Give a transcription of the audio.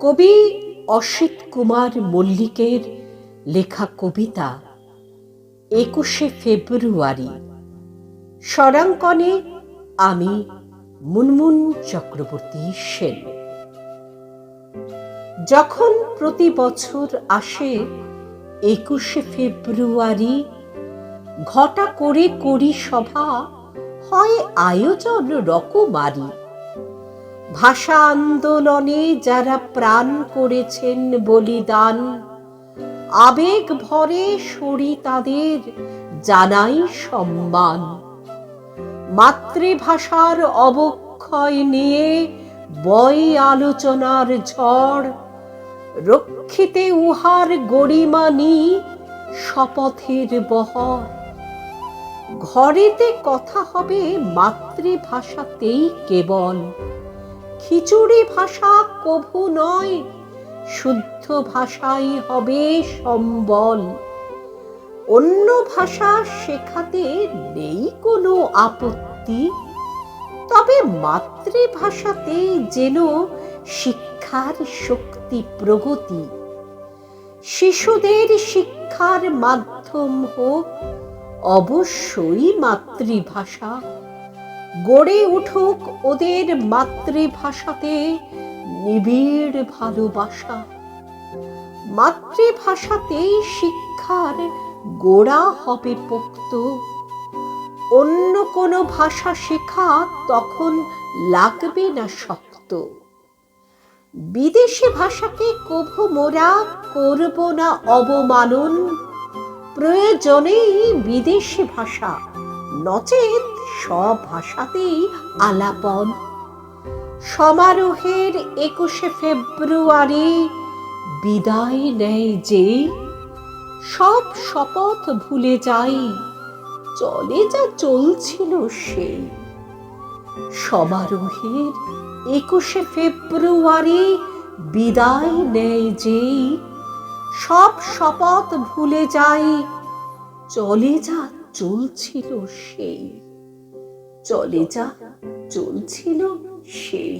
কবি অসিত কুমার মল্লিকের লেখা কবিতা একুশে ফেব্রুয়ারি। স্বরাঙ্কনে আমি মুনমুন চক্রবর্তী সেন। যখন প্রতি বছর আসে একুশে ফেব্রুয়ারি, ঘটা করে করি সভা, হয় আয়োজন রকমারি। ভাষা আন্দোলনে যারা প্রাণ করেছেন বলিদান, আবেগ ভরে সরি তাদের জানাই সম্মান। মাতৃভাষার অবক্ষয় নিয়ে বয় আলোচনার ঝড়, রক্ষিতে উহার গরিমানি শপথের বহর। ঘরেতে কথা হবে মাতৃভাষাতেই কেবল খিচুড়ি ভাষা কভু নয়, শুদ্ধ ভাষাই হবে সম্বল। অন্য ভাষা শেখাতে নেই কোনো আপত্তি, তবে মাতৃভাষাতে যেন শিক্ষার শক্তি প্রগতি। শিশুদের শিক্ষার মাধ্যম হোক, অবশ্যই মাতৃভাষা। গড়ে উঠুক ওদের মাতৃভাষাতে নিবিড় ভালোবাসা। মাতৃভাষাতেই শিক্ষার গোড়া হবে পোক্ত। অন্য কোনো ভাষা শেখা তখন লাগবে না শক্ত। বিদেশি ভাষাকে কভু মোরা করব না অবমানন। প্রয়োজনেই বিদেশি ভাষা নচেত সব ভাষাতেই আলাপন। সমারোহের একুশে ফেব্রুয়ারি বিদায় নেয় যে সব শপথ ভুলে যাই, চলে যা চলছিল সেই। সমারোহের একুশে ফেব্রুয়ারি বিদায় নেয় যেই। সব শপথ ভুলে যাই, চলে যা চলছিল সেই। চলে যা চলছিল সেই।